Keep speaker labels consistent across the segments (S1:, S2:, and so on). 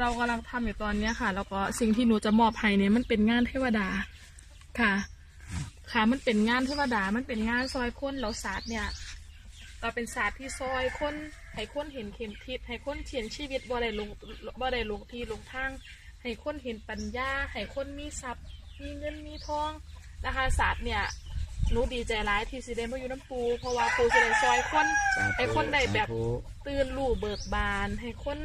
S1: เรากำลังทำอยู่ตอนเนี้ยค่ะ แล้วก็สิ่งที่หนูจะมอบให้เนี่ยมันเป็นงานเทวดาค่ะ ค่ะมันเป็นงานเทวดา มันเป็นงานซอยคนแล้วศาสตร์เนี่ยเราเป็นศาสตร์ที่ซอยคนให้คนเห็นเข็มทิศให้คนเขียนชีวิตบ่ได้ลงบ่ได้ลงที่ลงทางให้คนเห็นปัญญาให้คนมีทรัพย์ มีเงินมีทองนะคะศาสตร์เนี่ยหนูดีใจร้ายที่สิได้มาอยู่น้ำปู เพราะว่าปูจะได้ซอยคน
S2: สาธุ
S1: ให้คนได้แบบ
S2: สาธุ
S1: ตื่นรู้เบิกบาน ให้คน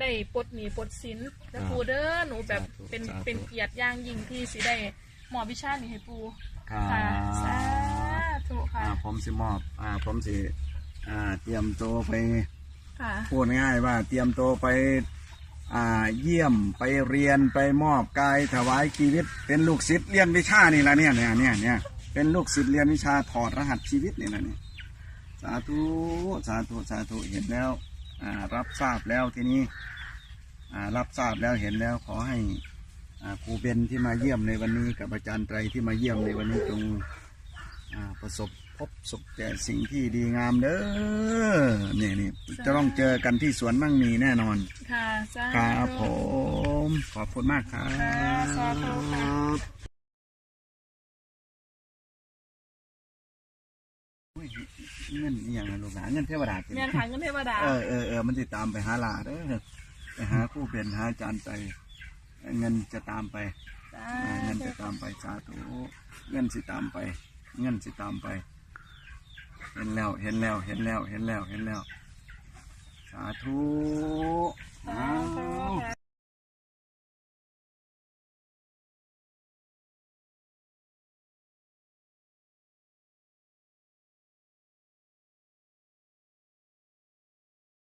S1: ได้ปลดหนี้ปลดสินแล้วปูเด้อหนูแบบ
S2: สาธุ
S1: เป็น
S2: สาธุ
S1: เป็นเกียรติอย่างยิ่งที่สิได้หมอบวิชานี้ให้ปู
S2: ค่ะ
S1: ค่ะสาธุค่ะ
S2: อ่าผมสิมอบอ่าผมสิอ่าเตรียมตัวไป
S1: ค่ะ
S2: พูดง่ายๆว่า เตรียมตัวไปอ่าเยี่ยมไปเรียนไปมอบกายถวายชีวิต เป็นลูกศิษย์เรียนวิชานี่ละเนี่ยเนี่ยเนี่ยเนี่ยเป็นลูกศิษย์เรียนวิชาถอดรหัสชีวิตนี่ละเนี่ยสาธุสาธุสาธุเห็นแล้วอ่า รับทราบแล้วทีนี้อ่ารับทราบแล้วเห็นแล้วขอให้อ่าครูเบนที่มาเยี่ยมในวันนี้กับอาจารย์ไตรที่มาเยี่ยมในวันนี้จงอ่าประสบพบสุขแต่สิ่งที่ดีงามเด้อเนี่ยนี่จะต้องเจอกันที่สวนมั่งมีแน่นอน
S1: ค่ะสา
S2: ครับ
S1: ธุ
S2: ผม ขอบคุณมากครับ เงินอหย่างนะลูกหลานเงินเทวดาจริง
S1: เมียนขังเงินเทวดา
S2: เออเออเออมันจะตามไปหาหลาเด้อไปหาครู่เป็นหาอาจารย์ไตรเงินจะตามไป
S1: สา
S2: อ่าเงิน
S1: ธุ
S2: จะตามไปสาธุเงินสิตามไป เงินสิตามไป เห็นแล้วเห็นแล้วเห็นแล้วเห็นแล้วเห็นแล้ว สาธุ